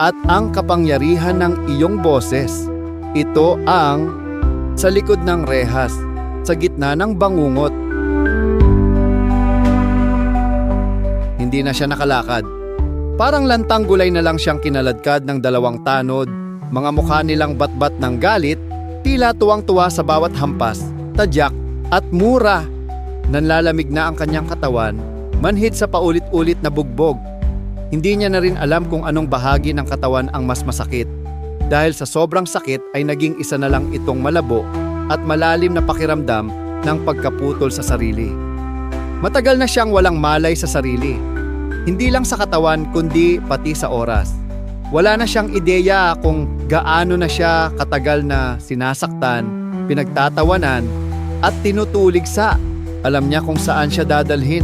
at ang kapangyarihan ng iyong boses. Ito ang sa likod ng rehas, sa gitna ng bangungot. Hindi na siya nakalakad. Parang lantang gulay na lang siyang kinaladkad ng dalawang tanod, mga mukha nilang batbat ng galit, tila tuwang-tuwa sa bawat hampas, tadyak at mura. Nanlalamig na ang kanyang katawan, manhid sa paulit-ulit na bugbog. Hindi niya na rin alam kung anong bahagi ng katawan ang mas masakit. Dahil sa sobrang sakit ay naging isa na lang itong malabo at malalim na pakiramdam ng pagkaputol sa sarili. Matagal na siyang walang malay sa sarili. Hindi lang sa katawan kundi pati sa oras. Wala na siyang ideya kung gaano na siya katagal na sinasaktan, pinagtatawanan at tinutulig sa. Alam niya kung saan siya dadalhin.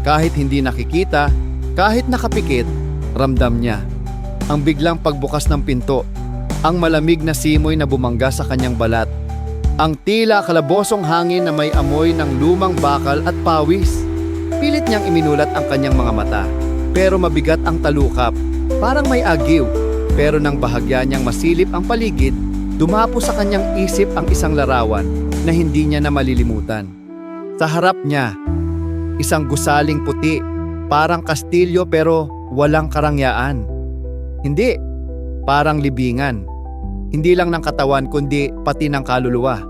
Kahit hindi nakikita, kahit nakapikit, ramdam niya. Ang biglang pagbukas ng pinto, ang malamig na simoy na bumangga sa kanyang balat, ang tila kalabosong hangin na may amoy ng lumang bakal at pawis. Pilit niyang iminulat ang kanyang mga mata, pero mabigat ang talukap, parang may agiw. Pero nang bahagya niyang masilip ang paligid, dumapo sa kanyang isip ang isang larawan na hindi niya na malilimutan. Sa harap niya, isang gusaling puti, parang kastilyo pero walang karangyaan. Hindi, parang libingan. Hindi lang ng katawan kundi pati ng kaluluwa.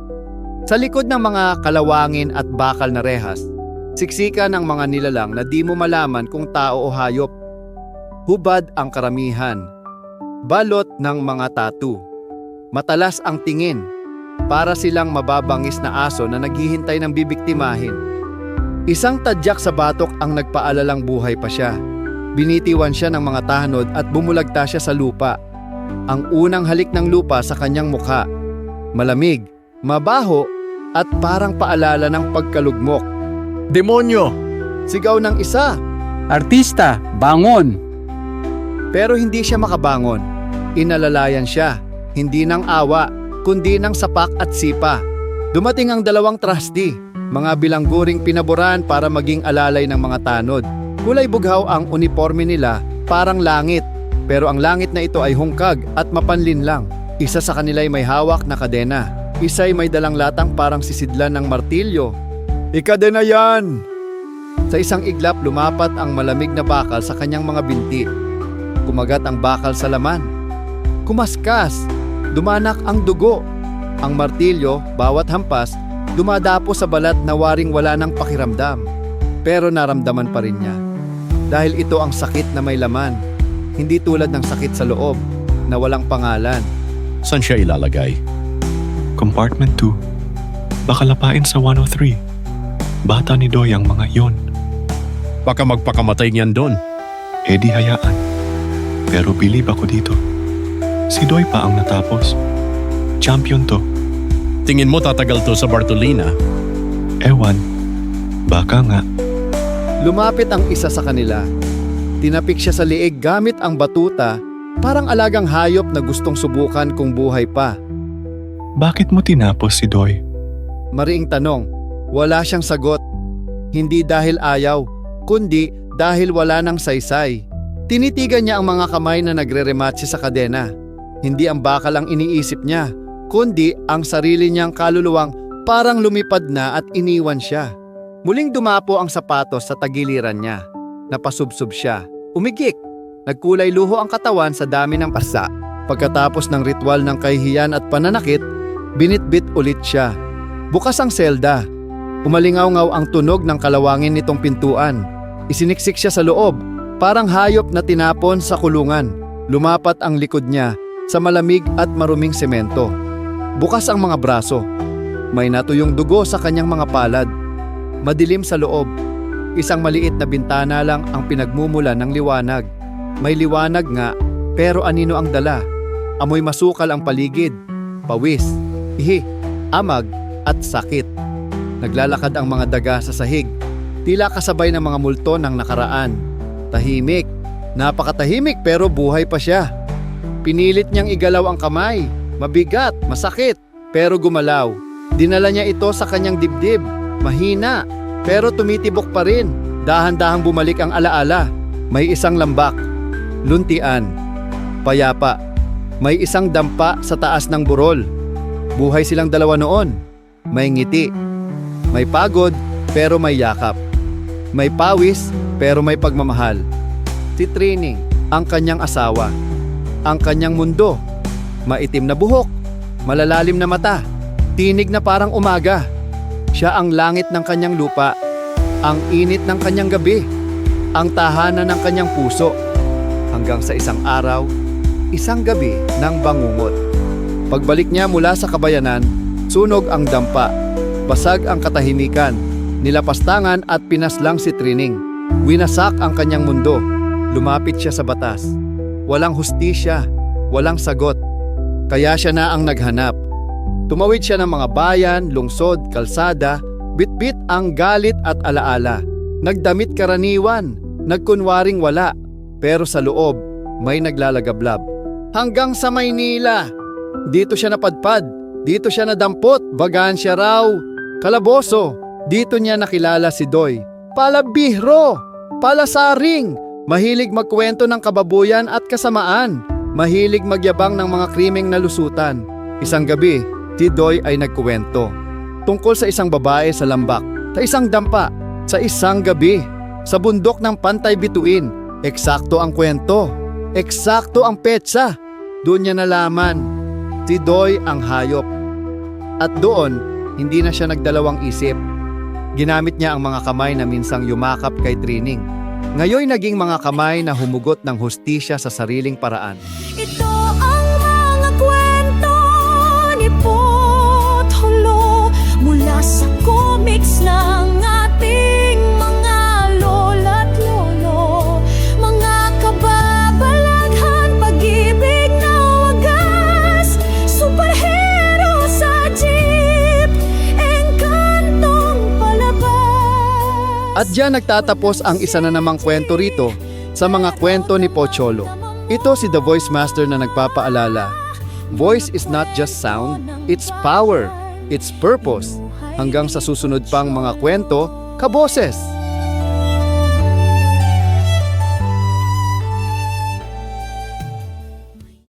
Sa likod ng mga kalawangin at bakal na rehas, siksika ng mga nilalang na di mo malaman kung tao o hayop. Hubad ang karamihan. Balot ng mga tatu. Matalas ang tingin. Para silang mababangis na aso na naghihintay ng bibiktimahin. Isang tadyak sa batok ang nagpaalalang buhay pa siya. Binitiwan siya ng mga tanod at bumulagta siya sa lupa. Ang unang halik ng lupa sa kanyang mukha. Malamig, mabaho, at parang paalala ng pagkalugmok. Demonyo! Sigaw ng isa, Artista! Bangon! pero hindi siya makabangon. Inalalayan siya, hindi ng awa, kundi ng sapak at sipa. Dumating ang dalawang trustee, mga bilangguring pinaboran para maging alalay ng mga tanod. Kulay bughaw ang uniforme nila, parang langit. Pero ang langit na ito ay hungkag at mapanlin lang. Isa sa kanila ay may hawak na kadena. Isa ay may dalang latang parang sisidlan ng martilyo. Ikadena yan! Sa isang iglap lumapat ang malamig na bakal sa kanyang mga binti. Kumagat ang bakal sa laman. Kumaskas. Dumanak ang dugo. Ang martilyo, bawat hampas, dumadapo sa balat na waring wala ng pakiramdam. Pero naramdaman pa rin niya. Dahil ito ang sakit na may laman. Hindi tulad ng sakit sa loob na walang pangalan. Saan siya ilalagay? Compartment 2. Baka lapain sa 103. Bata ni Doy ang mga yon. Baka magpakamatay niyan doon. E di hayaan. Pero believe ako dito. Si Doy pa ang natapos. Champion to. Tingin mo tatagal to sa Bartolina? Ewan. Baka nga. Lumapit ang isa sa kanila. Tinapik siya sa liig gamit ang batuta, parang alagang hayop na gustong subukan kung buhay pa. Bakit mo tinapos si Doy? Mariing tanong, wala siyang sagot. Hindi dahil ayaw, kundi dahil wala ng saysay. Tinitigan niya ang mga kamay na nagre-rematche sa kadena. Hindi ang bakal ang iniisip niya, kundi ang sarili niyang kaluluwang parang lumipad na at iniwan siya. Muling dumapo ang sapatos sa tagiliran niya. Napasubsob siya. Umigik. Nagkulay luho ang katawan sa dami ng pasa. Pagkatapos ng ritual ng kahihiyan at pananakit, binitbit ulit siya. Bukas ang selda. Umalingaw-ngaw ang tunog ng kalawangin nitong pintuan. Isiniksik siya sa loob, parang hayop na tinapon sa kulungan. Lumapat ang likod niya sa malamig at maruming semento. Bukas ang mga braso. May natuyong dugo sa kanyang mga palad. Madilim sa loob. Isang maliit na bintana lang ang pinagmumula ng liwanag. May liwanag nga, pero anino ang dala? Amoy masukal ang paligid, pawis, ihi, amag at sakit. Naglalakad ang mga daga sa sahig, tila kasabay ng mga multo ng nakaraan. Tahimik, napakatahimik pero buhay pa siya. Pinilit niyang igalaw ang kamay, mabigat, masakit, pero gumalaw. Dinala niya ito sa kanyang dibdib, mahina, pero tumitibok pa rin. Dahan-dahang bumalik ang alaala. May isang lambak, luntian, payapa. May isang dampa sa taas ng burol. Buhay silang dalawa noon. May ngiti. May pagod, pero may yakap. May pawis, pero may pagmamahal. Si Trining, ang kanyang asawa. Ang kanyang mundo. Maitim na buhok. Malalalim na mata. Tinig na parang umaga. Siya ang langit ng kanyang lupa. Ang init ng kanyang gabi. Ang tahanan ng kanyang puso. Hanggang sa isang araw, isang gabi ng bangungot. Pagbalik niya mula sa kabayanan, sunog ang dampa. Basag ang katahimikan. Nilapastangan at pinaslang si Trining. Winasak ang kanyang mundo. Lumapit siya sa batas. Walang hustisya, walang sagot. Kaya siya na ang naghanap. Tumawid siya ng mga bayan, lungsod, kalsada, bitbit ang galit at alaala. Nagdamit karaniwan, nagkunwaring wala, pero sa loob may naglalagablab. Hanggang sa Maynila. Dito siya napadpad, dito siya nadampot, bagaan siya raw. Kalaboso, dito niya nakilala si Doy. Palabihro, palasaring, mahilig magkwento ng kababuyan at kasamaan. Mahilig magyabang ng mga krimeng nalusutan. Isang gabi, si Doy ay nagkuwento. Tungkol sa isang babae sa lambak, sa isang dampa, sa isang gabi, sa bundok ng Pantay Bituin. Eksakto ang kwento. Eksakto ang petsa. Doon niya nalaman. Si Doy ang hayop. At doon, hindi na siya nagdalawang isip. Ginamit niya ang mga kamay na minsang yumakap kay Trining. Ngayon naging mga kamay na humugot ng hustisya sa sariling paraan. Ito ang mga kwento ni Potholo At diyan nagtatapos ang isa na namang kwento rito sa mga kwento ni Pocholo. Ito si The Voice Master na nagpapaalala. Voice is not just sound, it's power, it's purpose. Hanggang sa susunod pang mga kwento, kaboses!